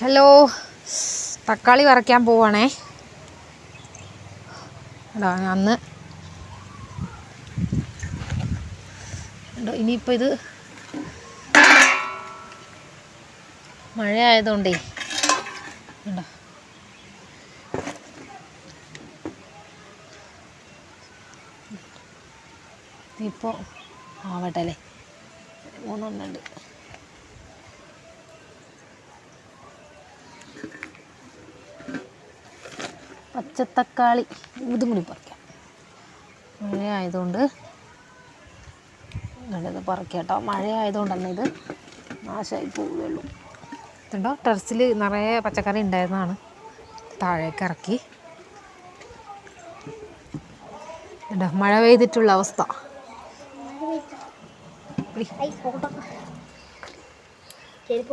Hello തക്കാളി വറക്കാൻ പോവാണേ. എടാ അന്ന് ഇനിയിപ്പോൾ ഇത് മഴ ആയതുകൊണ്ടേ ഉണ്ടോ ഇപ്പോൾ ആവട്ടെ അല്ലേ? മൂന്നെണ്ണുണ്ട് പച്ചത്തക്കാളി. ഇതും കൂടി പറിക്കാം. മഴ ആയതുകൊണ്ട് ഇത് പറിക്കാം കേട്ടോ മഴ ആയതുകൊണ്ടാണ് ഇത് നാശമായി പോവുകയുള്ളൂ. ഇതുണ്ടോ ടെറസിൽ നിറയെ പച്ചക്കറി ഉണ്ടായിരുന്നതാണ്. താഴേക്ക് ഇറക്കി. ഉണ്ടോ മഴ പെയ്തിട്ടുള്ള അവസ്ഥ. ഐ ഫോട്ടോ ചെരുപ്പ്